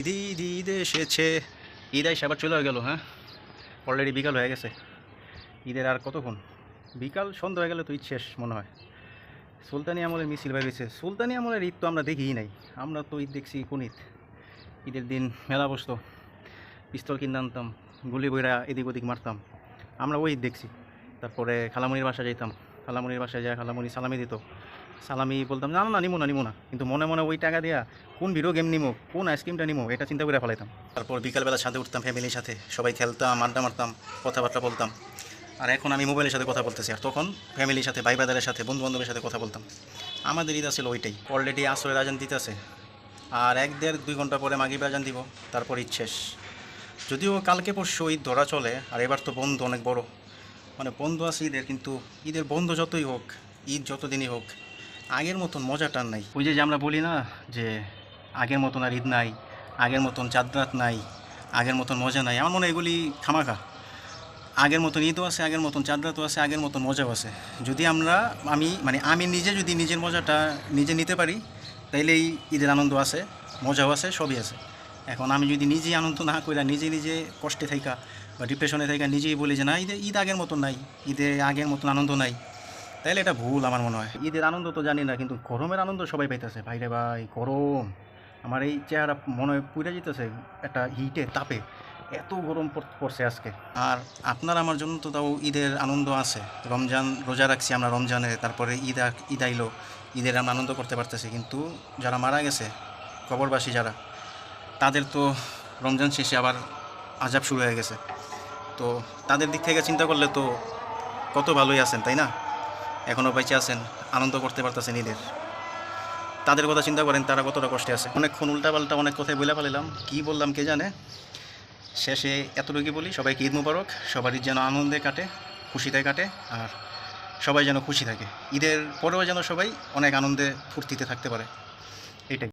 ঈদ ঈদ এসেছে। ঈদ আইসে আবার চলে গেল হ্যাঁ? অলরেডি বিকাল হয়ে গেছে। ঈদের আর কতক্ষণ? বিকাল সন্ধ্যা হয়ে গেলে তো ঈদ শেষ, মনে হয়। সুলতানি আমলের মিছিল বেরিয়েছে সুলতানি আমলের ঈদ তো আমরা দেখিই নাই। আমরা তো ঈদ দেখছি কোন ঈদ? ঈদের দিন মেলা বসতো। পিস্তল কিনে আনতাম, গুলি বইরা এদিক ওদিক মারতাম। আমরা ওই ঈদ দেখছি। তারপরে খালামুনির বাসায় যেতাম খালামুনির বাসায় যায়, খালামুনি সালামি দিত। সালামি বলতাম, না না নিমো না নিমো না। কিন্তু মনে মনে ওই টাকা দিয়া কোন ভিডিও গেম নিমো, কোন আইসক্রিমটা নিমো, এটা চিন্তা করে ফেলাইতাম। তারপর বিকালবেলা সাথে উঠতাম ফ্যামিলির সাথে, সবাই খেলতাম, আড্ডা মারতাম, কথাবার্তা বলতাম। আর এখন আমি মোবাইলের সাথে কথা বলতেছি, আর তখন ফ্যামিলির সাথে, ভাই বাদারের সাথে বন্ধু বান্ধবের সাথে কথা বলতাম। আমাদের ঈদ আসলে ওইটাই। অলরেডি আসরের আজান দিতেছে। আর এক দেড় দুই ঘণ্টা পরে মাগিব আজান দিব, তারপর ঈদ শেষ। যদিও কালকে পরশু ঈদ ধরা চলে, আর এবার তো বন্ধ অনেক বড়। মানে বন্ধ আছে ঈদের, কিন্তু ঈদের বন্ধ যতই হোক, ঈদ যতদিনই হোক আগের মতন মজাটা নাই। ওই যে আমরা বলি না যে আগের মতন আর ঈদ নাই, আগের মতন চাঁদরাত নাই, আগের মতন মজা নাই, আমার মনে হয় এগুলি খামাখা। আগের মতন ঈদও আছে, আগের মতন চাঁদরাতও আছে, আগের মতন মজাও আছে। যদি আমরা, আমি মানে আমি নিজে যদি নিজের মজাটা নিজে নিতে পারি তাইলেই ঈদের আনন্দ আছে, মজাও আছে, সবই আছে। এখন আমি যদি নিজেই আনন্দ না কইরা নিজে নিজে কষ্টে থাইকা বা ডিপ্রেশনে থাইকা নিজেই বলি যে না, ঈদে, ঈদ আগের মতন নাই, ঈদে আগের মতন আনন্দ নাই তাইলে এটা ভুল আমার মনে হয়। ঈদের আনন্দ তো জানি না কিন্তু গরমের আনন্দ সবাই পাইতেছে। ভাইরে ভাই গরম। আমার এই চেহারা মনে হয় পুড়ে যেতেছে একটা হিটে তাপে। এত গরম পড়ছে আজকে। আর আপনার আমার জন্য তো তাও ঈদের আনন্দ আছে। রমজান রোজা রাখছি আমরা রমজানে তারপরে ঈদ ঈদ আইলো। ঈদের আমরা আনন্দ করতে পারতেছি কিন্তু যারা মারা গেছে কবরবাসী যারা তাদের তো রমজান শেষে আবার আজাব শুরু হয়ে গেছে। তো তাদের দিক থেকে চিন্তা করলে তো কত ভালোই আছেন তাই না? এখনও বেঁচে আছেন, আনন্দ করতে পারতেছেন ঈদের। তাদের কথা চিন্তা করেন, তারা কতটা কষ্টে আছে। অনেকক্ষণ উল্টাপাল্টা অনেক কথাই বলে পালিলাম কী বললাম কে জানে? শেষে এতটুকু বলি, সবাইকে ঈদ মুবারক, সবারই যেন আনন্দে কাটে, খুশিতে কাটে, আর সবাই যেন খুশি থাকে। ঈদের পরেও যেন সবাই অনেক আনন্দে ফুর্তিতে থাকতে পারে। এটাই।